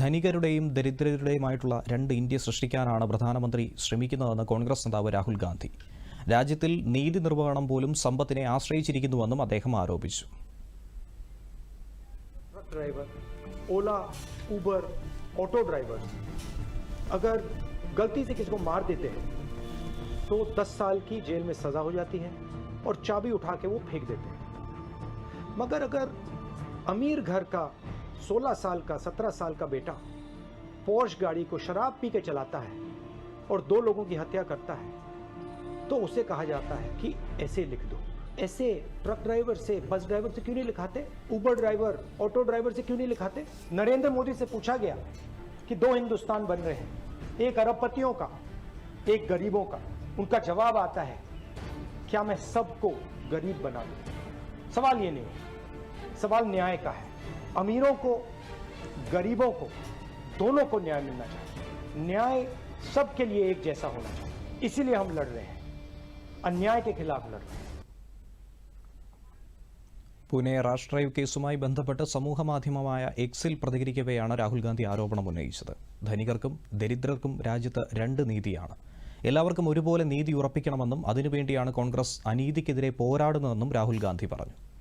ధనికుడరేయ్ దరిద్రుడరేయ్ మైటల్లా రెండు ఇండీ సృష్టికానానా ప్రధానమంత్రి శ్రమికనదన్న కాంగ్రెస్ నదావ రాహుల్ గాంధీ రాజ్యతిల్ నీతి నిర్వాహణం పోలుం సంపతినే ఆశ్రయిచిరికున్ననుమ్ అదేహమ ఆరోపించు auto driver Ola Uber auto drivers agar గల్తి సే కీస్కో మార్ దేతే తో 10 సాల్ కీ جیل మే సజా హో జాతీ హై ఔర్ చాబీ ఉఠా కే వో ఫేక్ దేతే మగర్ అగర్ అమీర్ ఘర్ కా 16 साल का 17 साल का बेटा पोर्श गाड़ी को शराब पी के चलाता है और दो लोगों की हत्या करता है तो उसे कहा जाता है कि ऐसे लिख दो ऐसे ट्रक ड्राइवर से बस ड्राइवर से क्यों नहीं लिखाते उबर ड्राइवर ऑटो ड्राइवर से क्यों नहीं लिखाते नरेंद्र मोदी से पूछा गया कि दो हिंदुस्तान बन रहे हैं एक अरबपतियों का एक गरीबों का उनका जवाब आता है क्या मैं सबको गरीब बना दू सवाल ये नहीं सवाल न्याय का है अमीरों को गरीबों को दोनों को न्याय मिलना चाहिए न्याय सबके लिए एक जैसा होना चाहिए इसीलिए हम लड़ रहे हैं अन्याय के खिलाफ लड़ रहे हैं പൂനെ റാഷ് ഡ്രൈവ് കേസുമായി ബന്ധപ്പെട്ട് സമൂഹമാധ്യമമായ എക്സിൽ പ്രതികരിക്കവെയാണ് രാഹുൽ ഗാന്ധി ആരോപണം ഉന്നയിച്ചത് ധനികർക്കും ദരിദ്രർക്കും രാജ്യത്ത് രണ്ട് നീതിയാണ് എല്ലാവർക്കും ഒരുപോലെ നീതി ഉറപ്പിക്കണമെന്നും അതിനുവേണ്ടിയാണ് കോൺഗ്രസ് അനീതിക്കെതിരെ പോരാടുന്നതെന്നും രാഹുൽ ഗാന്ധി പറഞ്ഞു